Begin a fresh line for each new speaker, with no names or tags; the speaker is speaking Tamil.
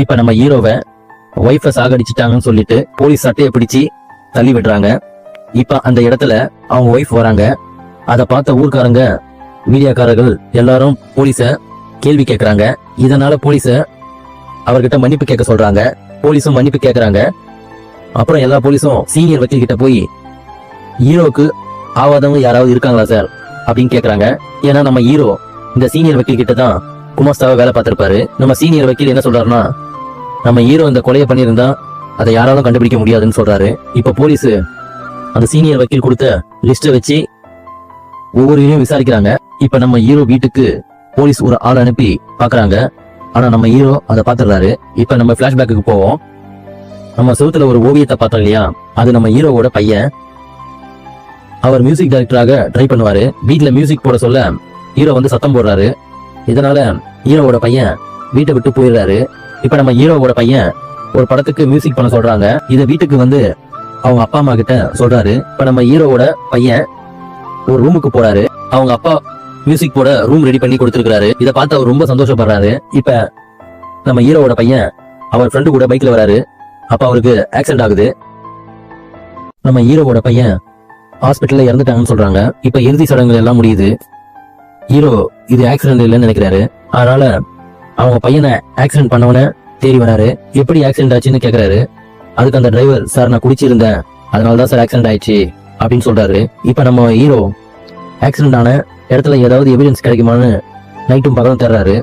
இப்ப நம்ம ஹீரோவை ஒய்ஃபை சாகடிச்சிட்டாங்கன்னு சொல்லிட்டு போலீஸ் சட்டையை பிடிச்சி தள்ளி விடுறாங்க. இப்ப அந்த இடத்துல அவங்க ஒய்ஃப் வராங்க. அதை பார்த்த ஊர்க்காரங்க மீடியாக்காரர்கள் எல்லாரும் போலீஸ கேள்வி கேட்கறாங்க இதனால போலீஸ அவர்கிட்ட மன்னிப்பு கேட்க சொல்றாங்க. போலீஸும் மன்னிப்பு கேட்கறாங்க அப்புறம் எல்லா போலீஸும் சீனியர் வக்கீல் கிட்ட போய் ஹீரோவுக்கு ஆவாதவங்க யாராவது இருக்காங்களா சார் அப்படின்னு கேட்கறாங்க ஏன்னா நம்ம ஹீரோ இந்த சீனியர் வக்கீல் கிட்ட தான் குமாஸ்தாவை வேலை பார்த்திருப்பாரு. நம்ம சீனியர் வக்கீல் என்ன சொல்றாருன்னா நம்ம ஹீரோ இந்த கொலையை பண்ணியிருந்தா அதை யாராலும் கண்டுபிடிக்க முடியாதுன்னு சொல்றாரு. இப்ப போலீஸ் அந்த சீனியர் வக்கீல் கொடுத்த லிஸ்ட்டை வச்சு ஒவ்வொருவரையும் விசாரிக்கிறாங்க. இப்ப நம்ம ஹீரோ வீட்டுக்கு போலீஸ் ஒரு ஆள் அனுப்பி பாக்குறாங்க ஆனா நம்ம ஹீரோ அதை பாத்துறாரு இப்ப நம்ம பிளாஷ்பேக்கு போவோம். நம்ம சுகத்துல ஒரு ஓவியத்தை பார்த்தோம் இல்லையா? அது நம்ம ஹீரோவோட பையன். அவர் மியூசிக் டைரக்டராக ட்ரை பண்ணுவாரு. வீட்டுல மியூசிக் போட சொல்ல ஹீரோ வந்து சத்தம் போடுறாரு. இதனால ஹீரோவோட பையன் வீட்டை விட்டு போயிடுறாரு. இப்ப நம்ம ஹீரோவோட பையன் ஒரு படத்துக்கு மியூசிக் பண்ண சொல்றாங்க. இத வீட்டுக்கு வந்து அவங்க அப்பா அம்மா கிட்ட சொல்றாரு. இப்ப நம்ம ஹீரோவோட பையன் ஒரு ரூமுக்கு போறாரு. அவங்க அப்பா மியூசிக் போட ரூம் ரெடி பண்ணி கொடுத்துருக்காரு இத பார்த்து அவர் ரொம்ப சந்தோஷப்படுறாரு. இப்ப நம்ம ஹீரோவோட பையன் அவர் ஃப்ரெண்டு கூட பைக்ல வராரு. அப்ப அவருக்கு ஆக்சிடென்ட் ஆகுது. நம்ம ஹீரோவோட பையன் ஹாஸ்பிட்டல்ல இறந்துட்டாங்கன்னு சொல்றாங்க. இப்ப இறுதி சடங்குகள் எல்லாம் முடியுது. ஹீரோ இது ஆக்சிடென்ட் இல்லைன்னு நினைக்கிறாரு. அதனால அவங்க பையனை ஆக்சிடென்ட் பண்ணவன தேடி வராரு. எப்படி ஆக்சிடென்ட் ஆச்சுன்னு கேக்குறாரு. அதுக்கு அந்த டிரைவர் சார் நான் குடிச்சிருந்தேன். அதனால தான் சார் ஆக்சிடென்ட் ஆயிடுச்சு அப்படின்னு சொல்றாரு. இப்ப நம்ம ஹீரோ ஆக்சிடென்ட் ஆன இடத்துல ஏதாவது எவிடன்ஸ் கிடைக்குமான்னு நைட்டும் பகலும் தேடுறாரு.